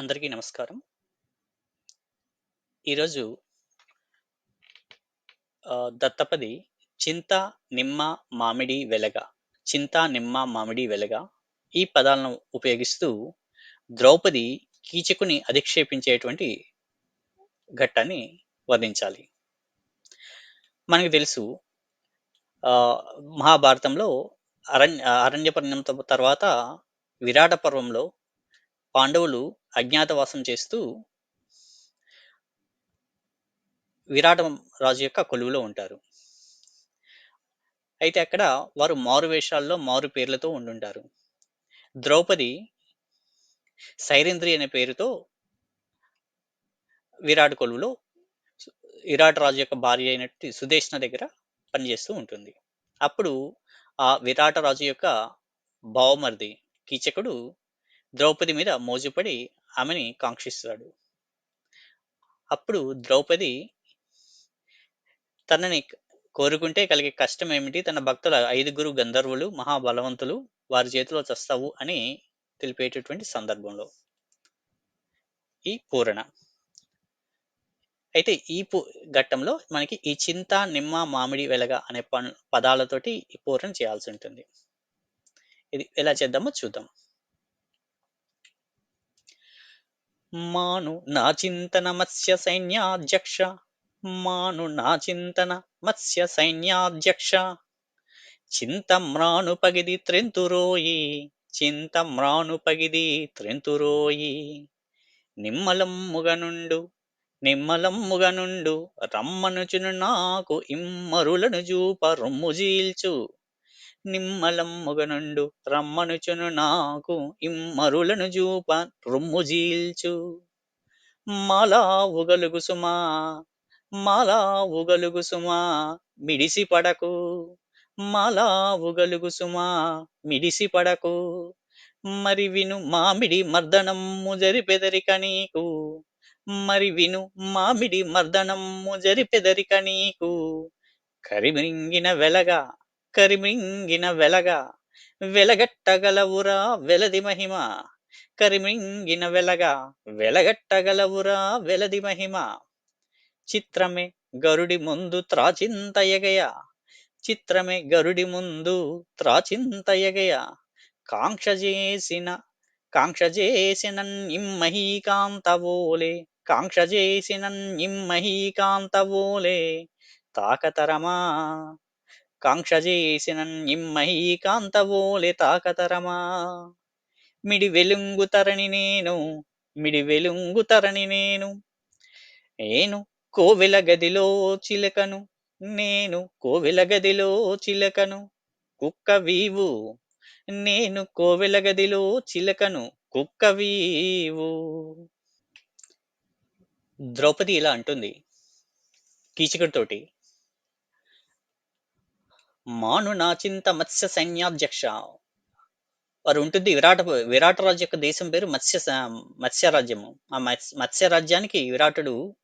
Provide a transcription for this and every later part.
అందరికీ నమస్కారం. ఈరోజు దత్తపది చింత, నిమ్మ, మామిడి, వెలగ. చింత, నిమ్మ, మామిడి, వెలగ ఈ పదాలను ఉపయోగిస్తూ ద్రౌపది కీచకుని అధిక్షేపించేటువంటి ఘట్టాన్ని వర్ణించాలి. మనకు తెలుసు మహాభారతంలో అరణ్య అరణ్యపర్ణం త తర్వాత విరాట పర్వంలో పాండవులు అజ్ఞాతవాసం చేస్తూ విరాట రాజు యొక్క కొలువులో ఉంటారు. అయితే అక్కడ వారు మారు వేషాల్లో, మారు పేర్లతో ఉండుంటారు. ద్రౌపది సైరేంద్రి అనే పేరుతో విరాట్ కొలువులో విరాట్ రాజు యొక్క భార్య అయినటువంటి సుదేష్ణ దగ్గర పనిచేస్తూ ఉంటుంది. అప్పుడు ఆ విరాట రాజు యొక్క బావమరిది కీచకుడు ద్రౌపది మీద మోజుపడి ఆమెని కాంక్షిస్తాడు. అప్పుడు ద్రౌపది తనని కోరుకుంటే కలిగే కష్టం ఏమిటి? తన భక్తుల ఐదుగురు గంధర్వులు మహాబలవంతులు వారి చేతిలో చస్తావు అని తెలిపేటటువంటి సందర్భంలో ఈ పూరణ. అయితే ఈ పూ ఘట్టంలో మనకి ఈ చింత, నిమ్మ, మామిడి, వెలగ అనే పదాలతోటి ఈ పూరణ చేయాల్సి ఉంటుంది. ఇది ఎలా చేద్దామో చూద్దాం. మాను నా చింతన మత్స్య సైన్యాధ్యక్ష. మాను నా చింతన మత్స్య సైన్యాధ్యక్ష. చింతమ్రాను పగిది త్రెంతురోయి. చింతమ్రాను పగిది త్రెంతురోయి. నిమ్మలమ్ముగనుండు నిమ్మలమ్ముగనుండు రమ్మనుచును నాకు ఇమ్మరులను జూప రొమ్ము నిమ్మలం మొగనుండు రమ్మనుచును నాకు. ఇమ్మరులను చూప రొమ్ము జీల్చు. మాలా ఉగలుగు సుమా మాలా ఉగలుగు సుమా మిడిసి పడకు. మాలా ఉగలుగు సుమా మిడిసి పడకు. మరి విను మామిడి మర్దనమ్ము జరిపెదరిక నీకు. మరి విను మామిడి మర్దనమ్ము జరిపెదరిక నీకు. కరిమింగిన వెలగా కరిమింగిన వెలగ వెలగట్టగలవురా వెలది మహిమ. కరిమింగిన వెలగ వెలగట్టగలవురా వెలది మహిమ. చిత్రమే గరుడి ముందు త్రాచింతయగయ చిత్రమే గరుడి ముందు త్రాచింతయగయ కాంక్ష చేసిన కాంక్ష చేసిన నిమ్మహీకాంతవోలే కాంక్ష చేసిన నిమ్మహీకాంతవోలే తాకతరమా కాంక్ష చేసిన నిమ్మహీకాంతవోలే తాకతరమా. మిడి వెలుంగు తరణి నేను మిడి వెలుంగు తరణి నేను. నేను కోవెల గదిలో చిలకను నేను కోవెల గదిలో చిలకను. కుక్క వీవు నేను కోవెల గదిలో చిలకను కుక్క వీవు ద్రౌపది ఇలా అంటుంది కీచకుడితోటి మాను నా చింత మత్స్య సైన్యాధ్యక్ష. వారు ఉంటుంది విరాట విరాట రాజు యొక్క దేశం పేరు మత్స్య మత్స్య రాజ్యము ఆ మత్స్య రాజ్యానికి విరాటుడు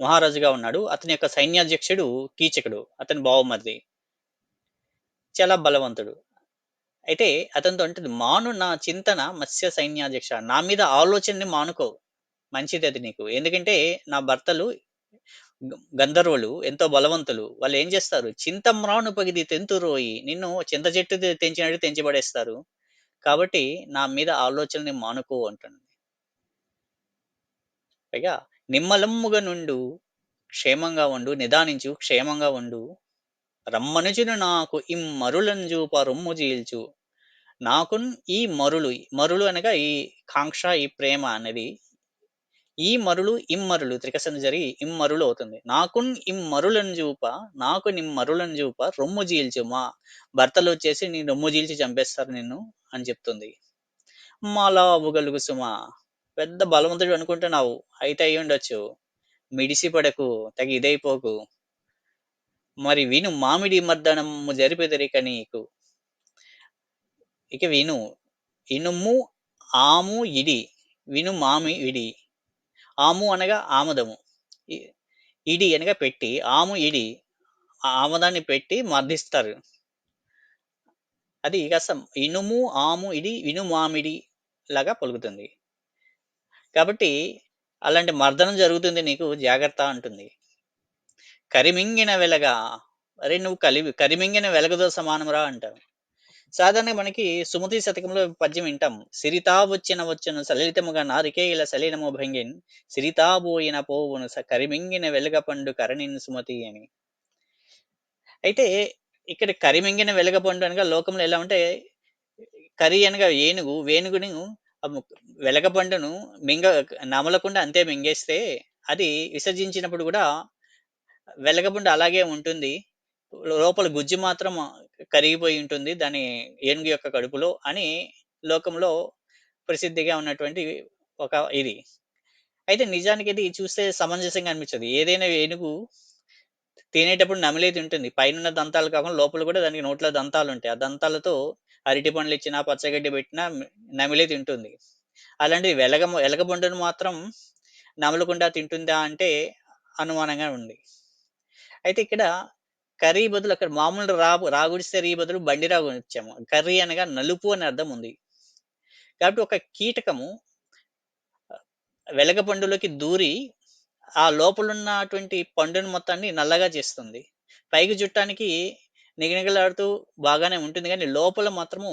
మహారాజుగా ఉన్నాడు. అతని యొక్క సైన్యాధ్యక్షుడు కీచకుడు. అతని బావమరిది. చాలా బలవంతుడు. అయితే అతనితో అంటుంది మాను నా చింతన మత్స్య సైన్యాధ్యక్ష. నా మీద ఆలోచనని మానుకో. మంచిది అది నీకు. ఎందుకంటే నా భర్తలు గంధర్వులు ఎంతో బలవంతులు. వాళ్ళు ఏం చేస్తారు? చింతమ్రాను పగిది తెంతురోయి నిన్ను చింత చెట్టు తెంచినట్టు తెంచిపడేస్తారు. కాబట్టి నా మీద ఆలోచనని మానుకో అంటుంది. పైగా నిమ్మలమ్ముగా నుండు క్షేమంగా ఉండు నిదానించు క్షేమంగా ఉండు. రమ్మనుచును నాకు ఈ మరులను చూప రొమ్ము జీల్చు. నాకు ఈ మరులు మరులు అనగా ఈ కాంక్ష ఈ ప్రేమ అనేది ఈ మరులు ఇమ్మరులు త్రికసన జరిగి ఇమ్మరులు అవుతుంది. నాకు ఇమ్మరులను చూప నాకు నిమ్మరులను చూప రొమ్ము జీల్చు మా. భర్తలు వచ్చేసి నీ రొమ్ము జీల్చి చంపేస్తారు నిన్ను అని చెప్తుంది. మాలా అవ్వగలుగు సుమా పెద్ద బలవంతుడు అనుకుంటున్నావు అయితే అయి ఉండొచ్చు. మిడిసి పడకు తగి ఇదైపోకు. మరి విను మామిడి మర్దనము జరిపెదరిక నీకు. ఇక విను ఇనుము ఆము ఇడి. విను మామి ఇడి. ఆము అనగా ఆమదము ఇడి అనగా పెట్టి ఆము ఇడి ఆమదాన్ని పెట్టి మర్దిస్తారు అది కాస్త ఇనుము ఆము ఇడి ఇనుమామిడి లాగా పలుకుతుంది కాబట్టి అలాంటి మర్దనం జరుగుతుంది నీకు జాగ్రత్త అంటుంది. కరిమింగిన వెలగ అరే! నువ్వు కలివి కరిమింగిన వెలగతో సమానంరా అంటారు. సాధారణంగా మనకి సుమతి శతకంలో పద్యం వింటాం. సిరితావొచ్చిన వచ్చును నారికే ఇలా సలీలము భంగిన్ సిరితాబోయిన పోవును స కరిమింగిన వెలగ పండు కరణిన్ సుమతి అని. అయితే ఇక్కడ కరిమింగిన వెలగపండు అనగా లోకంలో ఎలా ఉంటే కరి అనగా ఏనుగు, వేణుగుని వెలగపండును వెలగ పండును మింగ నమలకుండా అంతే మింగేస్తే అది విసర్జించినప్పుడు కూడా వెలగపండు అలాగే ఉంటుంది. లోపల గుజ్జు మాత్రం కరిగిపోయి ఉంటుంది. దాని ఏనుగు యొక్క కడుపులో అని లోకంలో ప్రసిద్ధిగా ఉన్నటువంటి ఒక ఇది. అయితే నిజానికి ఇది చూస్తే సమంజసంగా అనిపించదు. ఏదైనా ఏనుగు తినేటప్పుడు నమిలేది తింటుంది. పైనున్న దంతాలు కాకుండా లోపల కూడా దానికి నోట్లో దంతాలు ఉంటాయి ఆ దంతాలతో అరటి పండ్లిచ్చినా, పచ్చగడ్డి పెట్టినా నమిలే తింటుంది. అలాంటి వెలగ ఎలగబండును మాత్రం నమలకుండా తింటుందా అంటే అనుమానంగా ఉంది. అయితే ఇక్కడ కర్రీ బదులు అక్కడ మామూలు రా రాగుడిస్తే రీ బదులు బండి రాగు వచ్చాము కర్రీ అనగా నలుపు అని అర్థం ఉంది. కాబట్టి ఒక కీటకము వెలగ పండులోకి దూరి ఆ లోపలున్నటువంటి పండును మొత్తాన్ని నల్లగా చేస్తుంది. పైకి చుట్టానికి నిగనిగలాడుతూ బాగానే ఉంటుంది కానీ లోపల మాత్రము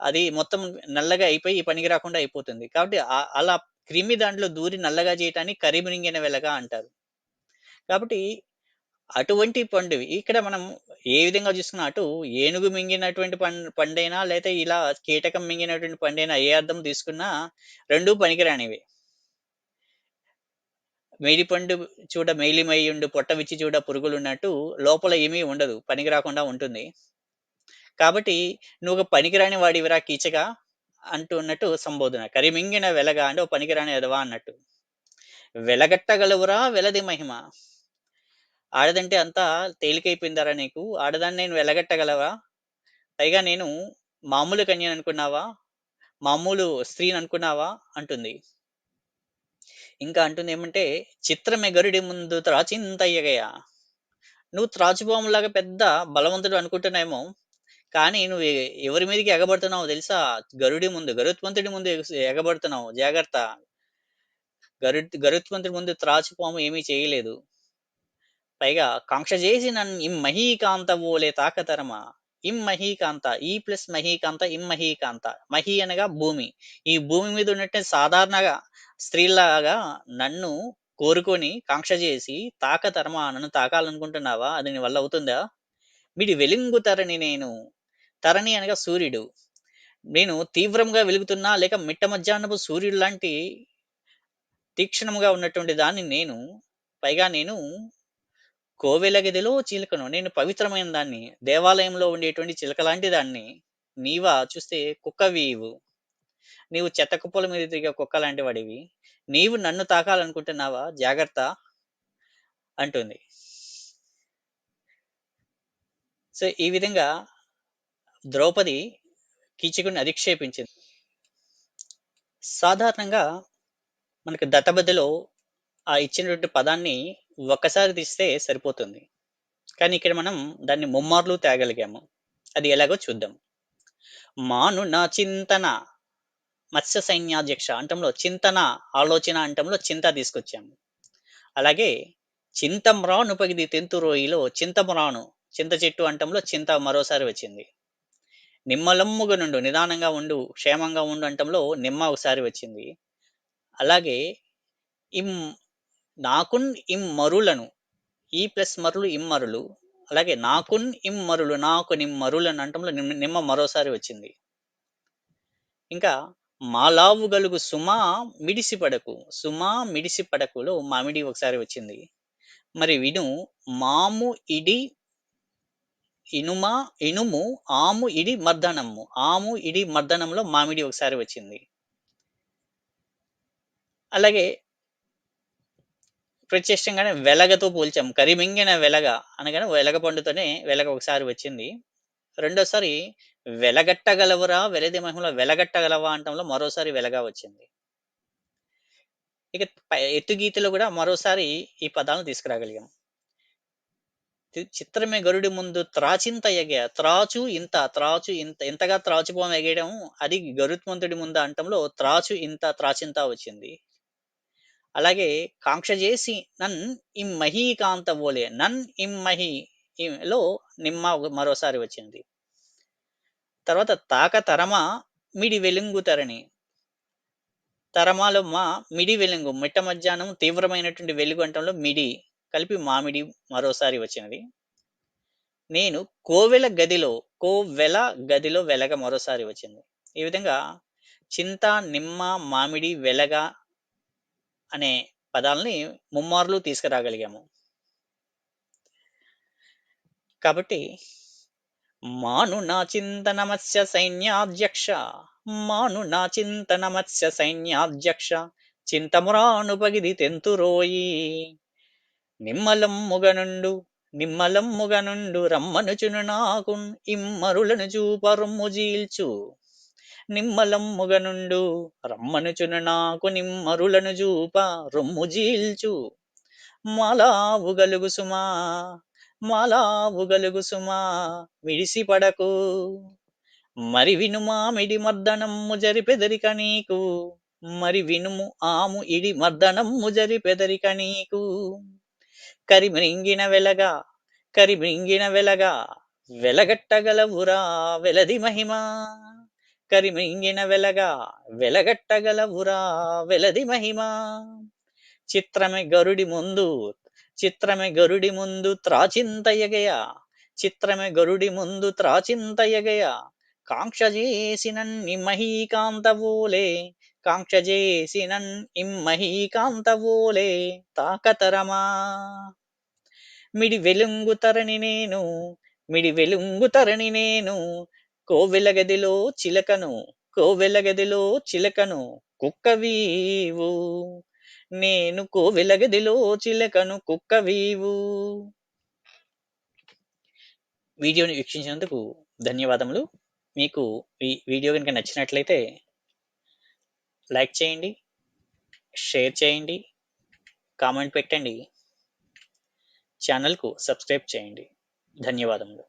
అది మొత్తం నల్లగా అయిపోయి పనికి రాకుండా అయిపోతుంది. కాబట్టి అలా క్రిమి దాంట్లో దూరి నల్లగా చేయటాన్ని కరిమింగిన వెలగ అంటారు. కాబట్టి అటువంటి పండువి ఇక్కడ మనం ఏ విధంగా చూసుకున్నా అటు ఏనుగు మింగినటువంటి పం పండైనా లేతే ఇలా కీటకం మింగినటువంటి పండైనా ఏ అర్థం తీసుకున్నా రెండు పనికిరానివి మేడిపండు చూడ మేలిమైయుండు పొట్ట విచ్చి చూడ పురుగులున్నట్టు లోపల ఏమీ ఉండదు. పనికి రాకుండా ఉంటుంది. కాబట్టి నువ్వు ఒక పనికిరాని వాడివిరా కీచక అంటున్నట్టు సంబోధన. కరిమింగిన వెలగ అంటే ఓ పనికిరాని ఎదవా అన్నట్టు. వెలగట్టగలవురా వెలది మహిమ. ఆడదంటే అంతా తేలికైపోయిందారా నీకు? ఆడదాన్ని నేను వెలగట్టగలవా? పైగా నేను మామూలు కన్యననుకున్నావా? మామూలు స్త్రీని అనుకున్నావా అంటుంది. ఇంకా అంటుంది ఏమంటే గరుడి ముందు త్రాచింతయ్యగయా నువ్వు త్రాచుపాములాగా పెద్ద బలవంతుడు అనుకుంటున్నావేమో, కానీ నువ్వు ఎవరి మీదకి ఎగబడుతున్నావు తెలుసా? గరుడి ముందు, గరుత్మంతుడి ముందు ఎగబడుతున్నావు. జాగ్రత్త. గరు గరుత్మంతుడి ముందు త్రాచుపాము ఏమీ చేయలేదు. పైగా కాంక్ష చేసి నన్ను ఓలే తాకతరమా. ఇమ్మహీకాంత ఈ ప్లస్ మహీకాంత ఇమ్మహీకాంత. మహి అనగా భూమి. ఈ భూమి మీద ఉన్నట్టే సాధారణంగా స్త్రీలాగా నన్ను కోరుకొని కాంక్ష చేసి తాకతరమా నన్ను తాకాలనుకుంటున్నావా? అది నీ వల్ల అవుతుందా? మిడి వెలుంగు తరణి నేను. తరణి అనగా సూర్యుడు. నేను తీవ్రంగా వెలుగుతున్నా లేక మిట్ట మధ్యాహ్నపు సూర్యుడు లాంటి తీక్షణముగా ఉన్నటువంటి దాన్ని నేను. పైగా నేను కోవెల గదిలో చిలుకను. నేను పవిత్రమైన దాన్ని. దేవాలయంలో ఉండేటువంటి చిలక లాంటి దాన్ని. నీవా చూస్తే కుక్కవీవు. నీవు చెత్త కుప్పల మీద తిరిగే కుక్క లాంటి వాడివి. నీవు నన్ను తాకాలనుకుంటున్నావా? జాగ్రత్త అంటుంది. సో, ఈ విధంగా ద్రౌపది కీచకుని అధిక్షేపించింది. సాధారణంగా మనకు దత్తబద్ధలో ఆ ఇచ్చినటువంటి పదాన్ని ఒక్కసారి తీస్తే సరిపోతుంది. కానీ ఇక్కడ మనం దాన్ని ముమ్మార్లు తేగలిగాము. అది ఎలాగో చూద్దాం. మాను నా చింతన మత్స్య సైన్యాధ్యక్ష అంటంలో చింతన, ఆలోచన అంటంలో చింత తీసుకొచ్చాము. అలాగే చింతమ్రాను పగిది తెంతురోయిలో చింతమ్రాను చింత చెట్టు అంటంలో చింత మరోసారి వచ్చింది. నిమ్మలమ్ముగా నుండు నిదానంగా ఉండు, క్షేమంగా ఉండు అంటంలో నిమ్మ ఒకసారి వచ్చింది. అలాగే ఇం నాకున్ ఇమ్మరులను ఈ ప్లస్ మరులు ఇమ్మరులు. అలాగే నాకున్ ఇమ్మరులు నాకు నిమ్మరులను అంటంలో నిమ్ నిమ్మ మరోసారి వచ్చింది. ఇంకా మాలావు గలుగు సుమా మిడిసి పడకు. సుమా మిడిసి పడకులో మామిడి ఒకసారి వచ్చింది. మరి విను మాము ఇడి ఇనుమ ఇనుము ఆము ఇడి మర్దనము. ఆము ఇడి మర్దనంలో మామిడి ఒకసారి వచ్చింది. అలాగే ప్రత్యక్షంగానే వెలగతో పోల్చాం. కరిమింగిన వెలగ అనగానే వెలగ పండుతోనే వెలగ ఒకసారి వచ్చింది. రెండోసారి వెలగట్టగలవరా వెలది మహిమలో వెలగట్టగలవా అంటంలో మరోసారి వెలగా వచ్చింది. ఇక ఎత్తుగీతలో కూడా మరోసారి ఈ పదాలను తీసుకురాగలిగాం. చిత్రమే గరుడి ముందు త్రాచింత ఎగ త్రాచు ఇంత త్రాచు ఇంత ఎంతగా త్రాచుపోం ఎగేయడం అది గరుత్మంతుడి ముందు అంటంలో త్రాచు ఇంత త్రాచింత వచ్చింది అలాగే కాంక్ష చేసి నన్ ఇమ్మహీ కాంత బోలే నన్ ఇమ్మహి లో నిమ్మ మరోసారి వచ్చింది. తర్వాత తాక తరమ మిడి వెలుంగు తరణి. తరమాలో మా మిడి వెలుంగు మిట్ట మధ్యాహ్నం తీవ్రమైనటువంటి వెలుగు అంటంలో మిడి కలిపి మామిడి మరోసారి వచ్చినది. నేను కోవెల గదిలో కోవెల గదిలో వెలగ మరోసారి వచ్చింది. ఈ విధంగా చింత నిమ్మ మామిడి వెలగ అనే పదాలని ముమ్మార్లు తీసుకురాగలిగాము. కాబట్టి మాను నా చింతనమత్స్య సైన్యాధ్యక్ష మాను నా చింతనమత్స్య సైన్యాధ్యక్ష చింతమురానుపగిది తెంతురోయి. నిమ్మలం ముగనుండు నిమ్మలం ముగనుండు రమ్మనుచును నాకు ఇమ్మరులను చూపరుమ్ము జీల్చు. నిమ్మలమ్ముగనుండు రమ్మనుచును నాకు నిమ్మరులను చూప రొమ్ము జీల్చు. మాలావు గలుగు సుమా మాలావు గలుగు సుమా విడిసి పడకు మరి వినుమా మిడి మర్దనమ్ము జరిపెదరిక నీకు. మరి వినుము ఆము ఇడి మర్దనమ్ము జరిపెదరిక నీకు. కరిమృంగిన వెలగా కరిమృంగిన వెలగా వెలగట్టగలవురా వెలది మహిమా. కరిమింగిన వెలగా వెలగట్టగలవురా వెలది మహిమా. చిత్రమే గరుడి ముందు చిత్రమే గరుడి ముందు త్రాచింతయగయ చిత్రమే గరుడి ముందు త్రాచింతయగయ కాంక్ష చేసినన్ని మహీకాంతవోలే కాంక్ష చేసినన్ ఇమ్మహీకాంతవోలే తాకతరమా. మిడి వెలుంగు తరణి నేను మిడి వెలుంగు తరణి నేను కోవెల గదిలో చిలకను కోవెల గదిలో చిలకను కుక్కవీవు. నేను కోవెల గదిలో చిలకను కుక్కవీవు. వీడియోని వీక్షించినందుకు ధన్యవాదములు. మీకు ఈ వీడియో కనుక నచ్చినట్లయితే లైక్ చేయండి షేర్ చేయండి కామెంట్ పెట్టండి. ఛానల్కు సబ్స్క్రైబ్ చేయండి. ధన్యవాదములు.